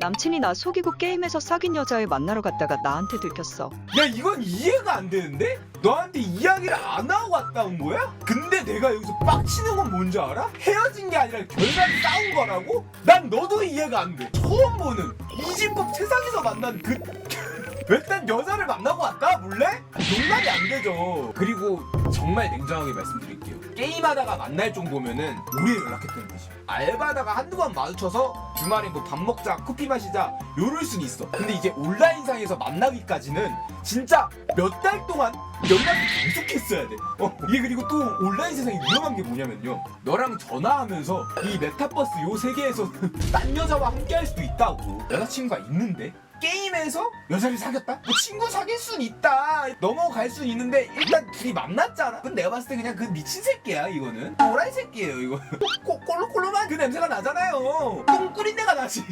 남친이 나 속이고 게임에서 사귄 여자애 만나러 갔다가 나한테 들켰어. 야 이건 이해가 안 되는데? 너한테 이야기를 안 하고 갔다 온 거야? 근데 내가 여기서 빡치는 건 뭔지 알아? 헤어진 게 아니라 결과를 싸운 거라고? 난 너도 이해가 안 돼. 처음 보는 이진법 세상에서 만난 그 외딴 여자를 만나고 왔다 몰래? 농담이 안 되죠. 그리고 정말 냉정하게 말씀드릴게요. 게임하다가 만날 정도면은 오래 연락했다는 거지. 알바다가 한두 번 마주쳐서 주말에 뭐 밥 먹자, 커피 마시자 요럴 순 있어. 근데 이제 온라인상에서 만나기까지는 진짜 몇 달 동안 연락이 계속했어야 돼. 어, 이게 그리고 또 온라인 세상이 위험한 게 뭐냐면요. 너랑 전화하면서 이 메타버스 요 세계에서 딴 여자와 함께 할 수도 있다고. 여자친구가 있는데 게임에서 여자를 사귀었다? 뭐 친구 사귈 순 있다. 넘어갈 순 있는데 일단 둘이 만났잖아. 근데 내가 봤을 때 그냥 그 미친 새끼야 이거는. 도라이 새끼예요 이거. 꼴로꼴로만 그 냄새가 나잖아요. 똥 꾸린 내가 나지.